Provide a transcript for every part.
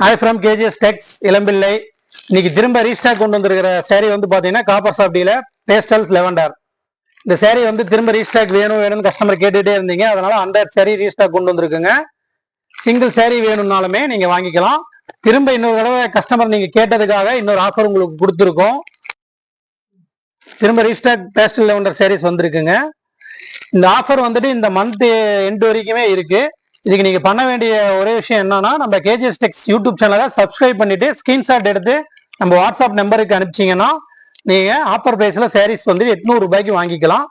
Hi from KGS Tex Elampillai இன்னைக்கு திரும்ப restock கொண்டு வந்திருக்கிற சேரீ வந்து பார்த்தீங்கன்னா காப்பர் சாப்டியில் பேஸ்டல் லெவண்டர் இந்த சேரீ வந்து திரும்ப ரீஸ்டாக் வேணும் வேணும்னு கஸ்டமர் கேட்டுகிட்டே இருந்தீங்க. அதனால அந்த சேரீ ரீஸ்டாக் கொண்டு வந்திருக்குங்க. சிங்கிள் சேரீ வேணும்னாலுமே நீங்கள் வாங்கிக்கலாம். திரும்ப இன்னொரு தடவை கஸ்டமர் நீங்கள் கேட்டதுக்காக இன்னொரு ஆஃபர் உங்களுக்கு கொடுத்துருக்கோம். திரும்ப ரீஸ்டாக் பேஸ்டல் லெவண்டர் சேரீஸ் வந்திருக்குங்க. இந்த ஆஃபர் வந்துட்டு இந்த மந்த் எண்டு வரைக்குமே இருக்குது இதுக்கு நீங்க பண்ண வேண்டிய ஒரே விஷயம் என்னன்னா நம்ம கேஜிஎஸ் டெக்ஸ் யூடியூப் சேனலை சப்ஸ்கிரைப் பண்ணிட்டு ஸ்கிரீன்ஷாட் எடுத்து நம்ம வாட்ஸ்அப் நம்பருக்கு அனுப்பிச்சீங்கன்னா நீங்க ஆஃபர் பிரைஸ்ல சாரீஸ் வந்து எட்நூறு ரூபாய்க்கு வாங்கிக்கலாம்.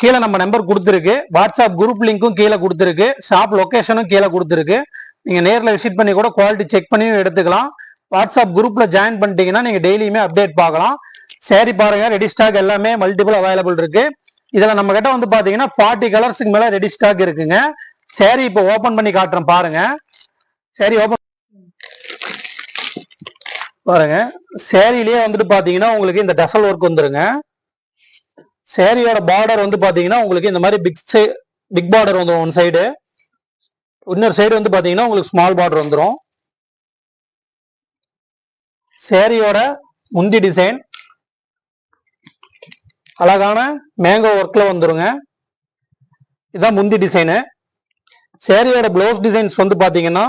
கீழே நம்ம நம்பர் கொடுத்துருக்கு. வாட்ஸ்அப் குரூப் லிங்க்கும் கீழே கொடுத்துருக்கு. ஷாப் லொக்கேஷனும் கீழே கொடுத்துருக்கு. நீங்க நேரில் விசிட் பண்ணி கூட குவாலிட்டி செக் பண்ணியும் எடுத்துக்கலாம். வாட்ஸ்அப் குரூப்ல ஜாயின் பண்ணிட்டீங்கன்னா நீங்க டெய்லியுமே அப்டேட் பார்க்கலாம். சேரீ பாருங்க ரெடி ஸ்டாக் எல்லாமே மல்டிபிள் அவைலபிள் இருக்கு. இதுல நம்ம கிட்ட வந்து பாத்தீங்கன்னா ஃபார்ட்டி கலர்ஸ்க்கு மேல ரெடி ஸ்டாக் இருக்குங்க. சேரீ இப்போ ஓபன் பண்ணி காட்டுறேன் பாருங்க. சேரீ ஓபன் பாருங்க. சேரீலயே வந்துட்டு பாத்தீங்கன்னா உங்களுக்கு இந்த டசல் ஒர்க் வந்துருங்க. சேரீயோட பார்டர் வந்து பாத்தீங்கன்னா உங்களுக்கு இந்த மாதிரி பிக் பிக் பார்டர் வந்துடும் ஒன் சைடு இன்னொரு சைடு வந்து பாத்தீங்கன்னா உங்களுக்கு ஸ்மால் பார்டர் வந்துடும் சேரீயோட முந்தி டிசைன் அழகான மேங்கோ ஒர்க்ல வந்துருங்க. இதான் முந்தி டிசைனு சேரியோட ப்ளவுஸ் டிசைன்ஸ் வந்து பாத்தீங்கன்னா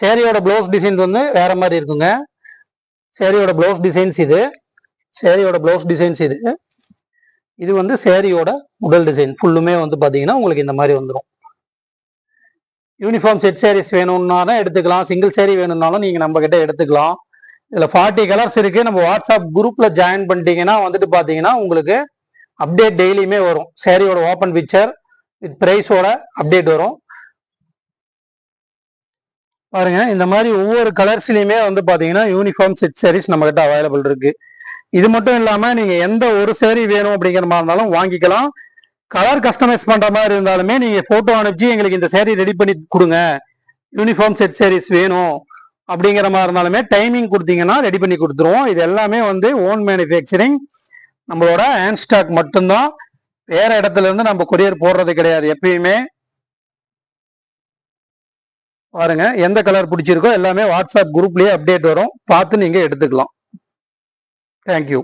சேரியோட ப்ளவுஸ் டிசைன்ஸ் வந்து வேற மாதிரி இருக்குங்க. சேரியோட ப்ளவுஸ் டிசைன்ஸ் இது. சேரியோட ப்ளவுஸ் டிசைன்ஸ் இது. இது வந்து சேரியோட முதல் டிசைன் ஃபுல்லுமே வந்து பாத்தீங்கன்னா உங்களுக்கு இந்த மாதிரி வந்துடும் யூனிஃபார்ம் செட் சாரீஸ் வேணும்னாலும் எடுத்துக்கலாம். சிங்கிள் சேரீ வேணும்னாலும் நீங்கள் நம்ம கிட்ட எடுத்துக்கலாம். இதில் ஃபார்ட்டி கலர்ஸ் இருக்குது நம்ம வாட்ஸ்அப் குரூப்பில் ஜாயின் பண்ணிட்டீங்கன்னா வந்துட்டு பார்த்தீங்கன்னா உங்களுக்கு அப்டேட் டெய்லியுமே வரும். சேரீயோட ஓப்பன் பிக்சர் வித் பிரைஸோட அப்டேட் வரும். பாருங்க இந்த மாதிரி ஒவ்வொரு கலர்ஸ்லையுமே வந்து பார்த்தீங்கன்னா யூனிஃபார்ம் செட் சாரீஸ் நம்ம கிட்ட அவைலபிள் இருக்கு. இது மட்டும் இல்லாம நீங்க எந்த ஒரு சேரீ வேணும் அப்படிங்கிற மாதிரி இருந்தாலும் வாங்கிக்கலாம். கலர் கஸ்டமைஸ் பண்ற மாதிரி இருந்தாலுமே நீங்க போட்டோ அனுப்பிச்சு எங்களுக்கு இந்த சேரீ ரெடி பண்ணி கொடுங்க. யூனிஃபார்ம் செட் சேரீஸ் வேணும் அப்படிங்கிற மாதிரி இருந்தாலுமே டைமிங் கொடுத்தீங்கன்னா ரெடி பண்ணி கொடுத்துருவோம். இது எல்லாமே வந்து ஓன் மேனுஃபேக்சரிங் நம்மளோட ஹேண்ட் ஸ்டாக் மட்டும்தான் வேற இடத்துல இருந்து நம்ம கொரியர் போடுறது கிடையாது எப்பயுமே. பாருங்க எந்த கலர் பிடிச்சிருக்கோ எல்லாமே வாட்ஸ்அப் குரூப்லயே அப்டேட் வரும். பார்த்து நீங்க எடுத்துக்கலாம். தேங்க்யூ